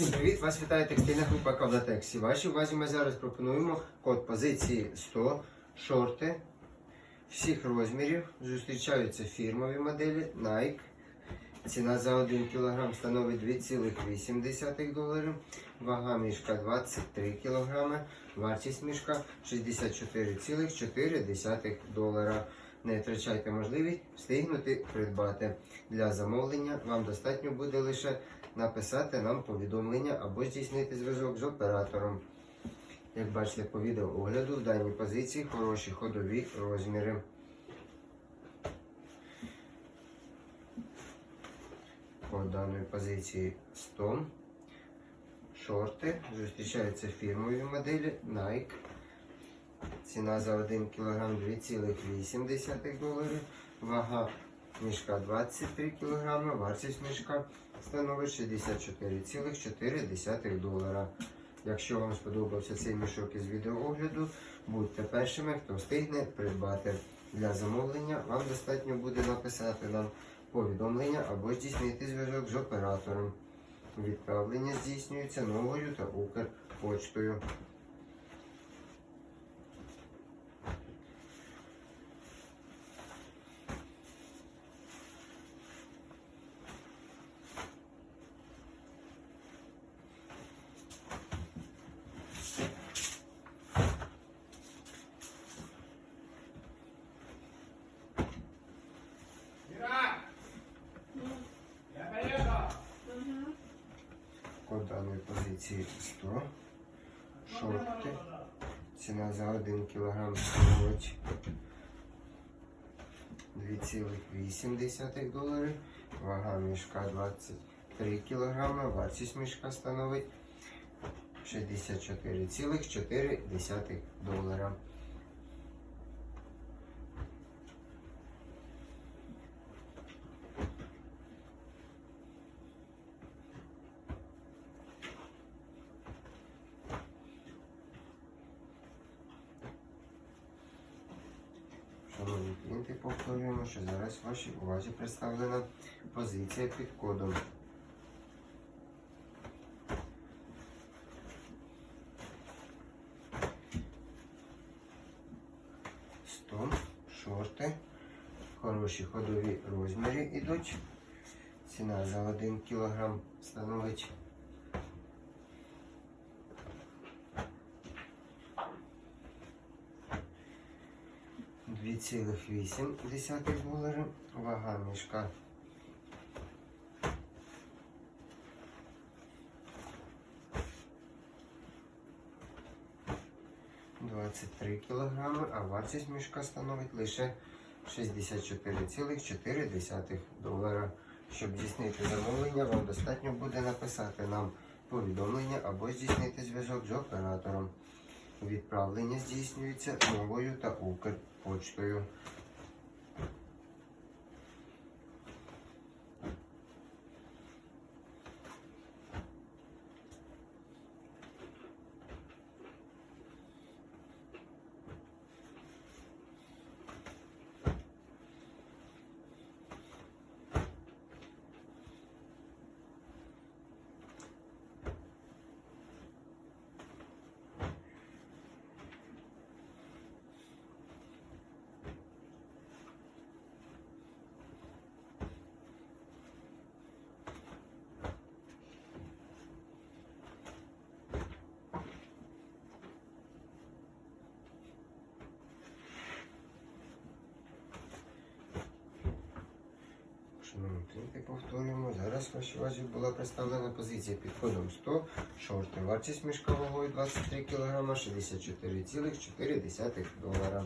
Всім привіт! Вас вітає текстильна група Кавдатексі. Вашій увазі ми зараз пропонуємо код позиції 100, шорти всіх розмірів. Зустрічаються фірмові моделі Nike. Ціна за 1 кг становить 2,8 доларів. Вага мішка 23 кг. Вартість мішка 64,4 долара. Не втрачайте можливість встигнути придбати. Для замовлення вам достатньо буде лише написати нам повідомлення або здійснити зв'язок з оператором. Як бачите по відео огляду, в даній позиції хороші ходові розміри. По даної позиції 100. Шорти. Зустрічаються фірмові моделі Nike. Ціна за 1 кг 2,8 доларів. Вага мішка 23 кг. Вартість мішка становить 64,4 долара. Якщо вам сподобався цей мішок із відеоогляду, будьте першими, хто встигне придбати. Для замовлення вам достатньо буде написати нам повідомлення або здійснити зв'язок з оператором. Відправлення здійснюється новою та Укрпочтою. Код даної позиції 100. Шорти. Ціна за 1 кг становить 2,8 доларів. Вага мішка 23 кг. Вартість мішка становить 64,4 долара. Шановні клієнти, повторюємо, що зараз вашій увазі представлена позиція під кодом. Сто, шорти, хороші ходові розміри йдуть. Ціна за 1 кг становить 2,8 доларів. Вага мішка 23 кілограми, а вартість мішка становить лише 64,4 долара. Щоб здійснити замовлення, вам достатньо буде написати нам повідомлення або здійснити зв'язок з оператором. Відправлення здійснюється новою та Укрпочтою. Клієнти, повторюємо. Зараз вашій увазі була представлена позиція під кодом 100 шорти. Вартість мішка вагою 23 кг 64,4 долара.